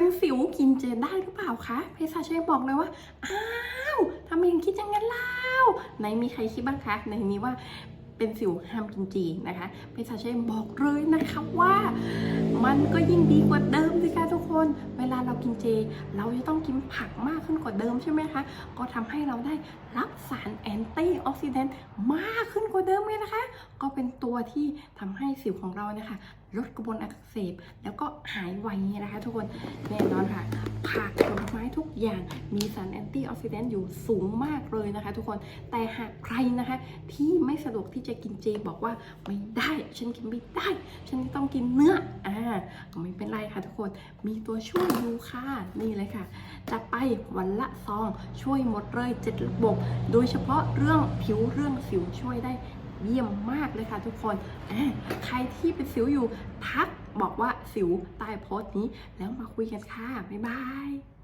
เป็นสิวกินเจได้หรือเปล่าคะเภสัชเชบอกเลยว่า อ้าวทำไมถึงคิดอย่างนั้นเล่าไหนมีใครคิดบ้างคะในนี้ว่าเป็นสิวห้ามกินจีนะคะเภสัชเชบอกเลยนะคะว่า มันก็ยิ่งดีกว่าเดิมสิคะทุกคน เวลาเรากินเจ เราจะต้องกินผักมากขึ้นกว่าเดิมใช่ไหมคะ ก็ทำให้เราได้รับสาร แอนต์มากขึ้นกว่าเดิมเลยนะคะ ก็เป็นตัวที่ทำให้สิวของเราเนี่ยค่ะลดกระบวนการอักเสบ แล้วก็หายไวนะคะ ทุกคนแน่นอนค่ะผัก อย่างมีสารแอนตี้ออกซิแดนต์อยู่สูงมากเลยนะคะ ทุกคนแต่หากใครนะคะที่ไม่สะดวกที่จะกินเจบอกว่าไม่ได้ฉันกินไม่ได้ ฉันต้องกินเนื้ออ่าก็ไม่เป็นไรค่ะทุกคนมีตัวช่วยอยู่ค่ะนี่เลยค่ะ จะไปวันละซองช่วยหมดเลยเจ็ดระบบ โดยเฉพาะเรื่องผิวเรื่องสิวช่วยได้เยี่ยมมากเลยค่ะทุกคน ใครที่เป็นสิวอยู่ทักบอกว่าสิวใต้โพสต์นี้ แล้วมาคุยกันค่ะ บ๊ายบาย